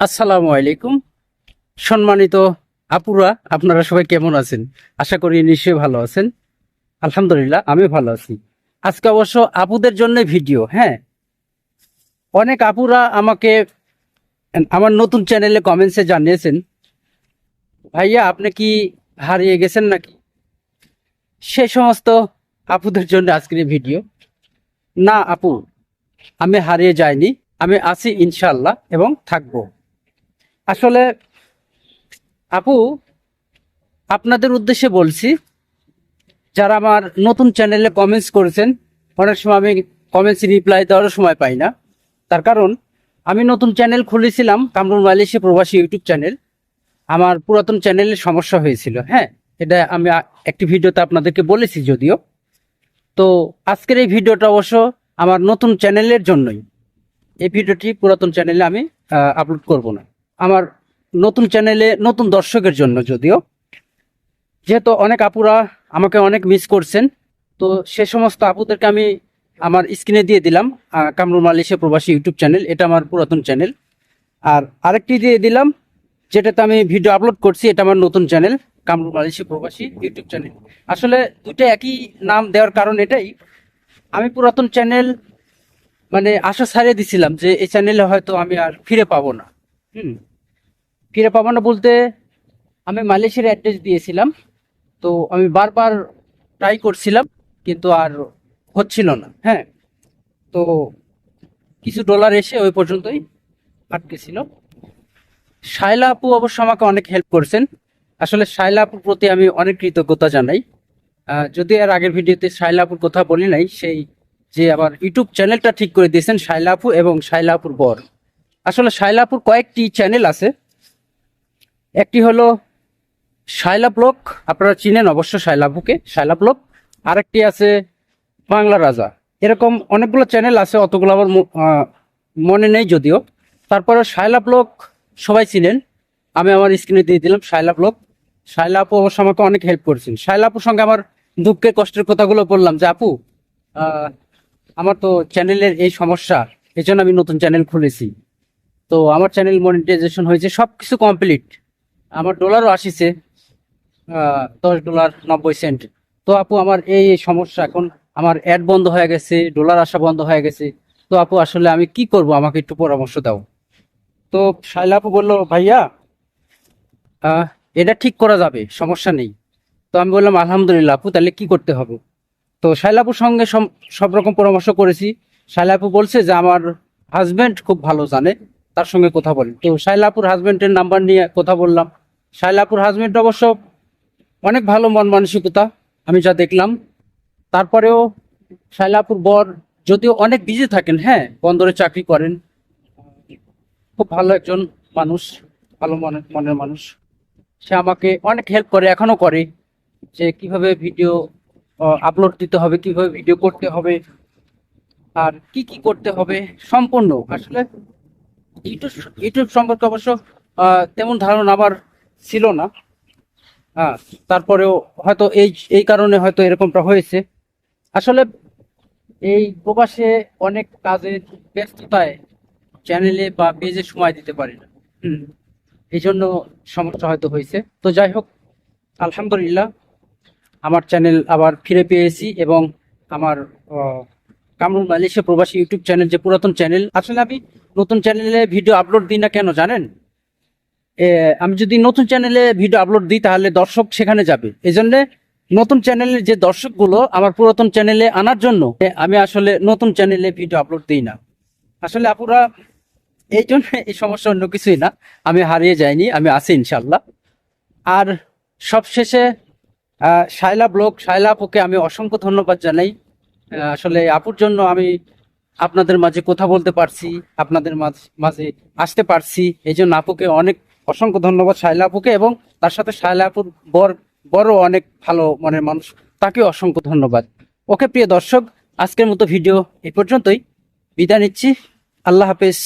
আসসালামু আলাইকুম। সম্মানিত আপুরা, আপনারা সবাই কেমন আছেন? আশা করি নিশ্চয়ই ভালো আছেন। আলহামদুলিল্লাহ, আমি ভালো আছি। আজকে অবশ্য আপুদের জন্য ভিডিও হ্যাঁ? অনেক আপুরা আমাকে, আমার নতুন চ্যানেলে কমেন্টসে জানিয়েছেন, ভাইয়া, আপনি কি হারিয়ে গেছেন নাকি? সে সমস্ত আপুদের জন্য আজকের ভিডিও। না, আপু, আমি হারিয়ে যাইনি। আমি আছি ইনশাল্লাহ এবং থাকব। আসলে আপু, আপনাদের উদ্দেশ্যে বলছি, যারা আমার নতুন চ্যানেলে কমেন্টস করেছেন, অনেক সময় আমি কমেন্টস রিপ্লাই দেওয়ারও সময় পাই না। তার কারণ, আমি নতুন চ্যানেল খুলেছিলাম কামরুল মালয়েশিয়া প্রবাসী ইউটিউব চ্যানেল। আমার পুরাতন চ্যানেলের সমস্যা হয়েছিল হ্যাঁ? এটা আমি একটি ভিডিওতে আপনাদেরকে বলেছি যদিও। তো আজকের এই ভিডিওটা অবশ্য আমার নতুন চ্যানেলের জন্যই। এই ভিডিওটি পুরাতন চ্যানেলে আমি আপলোড করব না। আমার নতুন চ্যানেলে নতুন দর্শকের জন্য যদিও। যেহেতু অনেক আপুরা আমাকে অনেক মিস করছেন, তো সে সমস্ত আপুদেরকে আমি আমার স্ক্রিনে দিয়ে দিলাম কামরুল মালয়েশিয়া প্রবাসী ইউটিউব চ্যানেল, এটা আমার পুরাতন চ্যানেল। আর আরেকটি দিয়ে দিলাম, যেটাতে আমি ভিডিও আপলোড করছি, এটা আমার নতুন চ্যানেল, কামরুল মালয়েশিয়া প্রবাসী ইউটিউব চ্যানেল। আসলে দুইটা একই নাম দেওয়ার কারণ এটাই, আমি পুরাতন চ্যানেল মানে আশা ছাড়িয়ে দিছিলাম যে এই চ্যানেলে হয়তো আমি আর ফিরে পাবো না। হুম। ফিরে পাবো না বলতে আমি মালয়েশিয়ার অ্যাড্রেস দিয়েছিলাম, তো আমি বারবার ট্রাই করছিলাম, কিন্তু আর হচ্ছিল না হ্যাঁ। তো কিছু ডলার এসে ওই পর্যন্তই আটকেছিল। শায়লা আপু অবশ্য আমাকে অনেক হেল্প করছেন। আসলে শায়লা আপুর প্রতি আমি অনেক কৃতজ্ঞতা জানাই। যদি আর আগের ভিডিওতে শায়লা আপুর কথা বলি নাই, সেই যে আবার ইউটিউব চ্যানেলটা ঠিক করে দিয়েছেন শায়লা আপু এবং শায়লা আপুর বর। আসলে শায়লা আপুর কয়েকটি চ্যানেল আছে। একটি হলো শায়লা ব্লক আপনারা চিনেন অবশ্য শায়লা আপুকে শায়লা ব্লক আরেকটি আছে বাংলা রাজা। এরকম অনেকগুলো চ্যানেল আছে, অতগুলো আমার মনে নেই যদিও। তারপরে শায়লা ব্লক সবাই চিনেন। আমি আমার স্ক্রিনে দিয়ে দিলাম শায়লা ব্লক শায়লা আপু অবশ্য আমাকে অনেক হেল্প করেছেন। শায়লা আপুর সঙ্গে আমার দুঃখের কষ্টের কথাগুলো বললাম যে, আপু আমার তো চ্যানেলের এই সমস্যা এই জন্য আমি নতুন চ্যানেল খুলেছি। তো আমার চ্যানেল মনিটাইজেশন হয়েছে সব কিছু কমপ্লিট আমার ডলারও আসিছে দশ ডলার নব্বই সেন্ট তো আপু, আমার এই সমস্যা এখন, আমার অ্যাড বন্ধ হয়ে গেছে ডলার আসা বন্ধ হয়ে গেছে। তো আপু, আসলে আমি কি করব? আমাকে একটু পরামর্শ দাও। তো শাইলা আপু বলল, ভাইয়া এটা ঠিক করা যাবে, সমস্যা নেই। তো আমি বললাম, আলহামদুলিল্লাহ আপু, তাহলে কি করতে হবে? তো শাইলাপুর সঙ্গে সব রকম পরামর্শ করেছি। শাইলাপু বলছে যে, আমার হাজবেন্ড খুব ভালো জানে। তার সঙ্গে কথা বলি তো শাইলাপুর হাজবেন্ডের নাম্বার নিয়ে কথা বললাম। শাইলাপুর হাজবেন্ড অবশ্য অনেক ভালো মন মানসিকতা, আমি যা দেখলাম। তারপরেও শাইলাপুর বর যদিও অনেক বিজি থাকেন হ্যাঁ বন্দরে চাকরি করেন। খুব ভালো একজন মানুষ, ভালো মনের মনের মানুষ। সে আমাকে অনেক হেল্প করে, এখনও করে যে কীভাবে ভিডিও আপলোড দিতে হবে, কীভাবে ভিডিও করতে হবে, আর কি কি করতে হবে, সম্পূর্ণ। আসলে ইউটিউব ইউটিউব সম্পর্কে অবশ্য তেমন ধারণা আমার ছিল না। হ্যাঁ তারপরেও হয়তো এই এই কারণে হয়তো এরকমটা হয়েছে। আসলে এই প্রবাসে অনেক কাজের ব্যস্ততায় চ্যানেলে বা পেজে সময় দিতে পারি না। এই জন্য সমস্যা হয়তো হয়েছে। তো যাই হোক, আলহামদুলিল্লাহ, আমার চ্যানেল আবার ফিরে পেয়েছি এবং আমার কামরুল মালয়েশিয়া প্রবাসী ইউটিউব চ্যানেল, যে পুরাতন চ্যানেল। আসলে আমি নতুন চ্যানেলে ভিডিও আপলোড দিই না কেন জানেন? আমি যদি নতুন চ্যানেলে ভিডিও আপলোড দিই তাহলে দর্শক সেখানে যাবে। এই জন্য নতুন চ্যানেলের যে দর্শকগুলো আমার পুরাতন চ্যানেলে আনার জন্য আমি আসলে নতুন চ্যানেলে ভিডিও আপলোড দিই না। আসলে আপুরা, এই জন্য এই সমস্যা অন্য কিছুই না। আমি হারিয়ে যাইনি, আমি আছি ইনশাল্লাহ আর সবশেষে শায়লা ব্লগ, শায়লা আপুকে আমি অসংখ্য ধন্যবাদ জানাই। আসলে আপুর জন্য আমি আপনাদের মাঝে কথা বলতে পারছি, আপনাদের মাঝ- আসতে পারছি। এই জন্য আপুকে অনেক অসংখ্য ধন্যবাদ, শায়লা আপুকে, এবং তার সাথে শায়লা আপুর বর বড় অনেক ভালো মনের মানুষ তাকে অসংখ্য ধন্যবাদ। ওকে, প্রিয় দর্শক, আজকের মতো ভিডিও এই পর্যন্তই। বিদায় নিচ্ছি। আল্লাহ হাফেজ।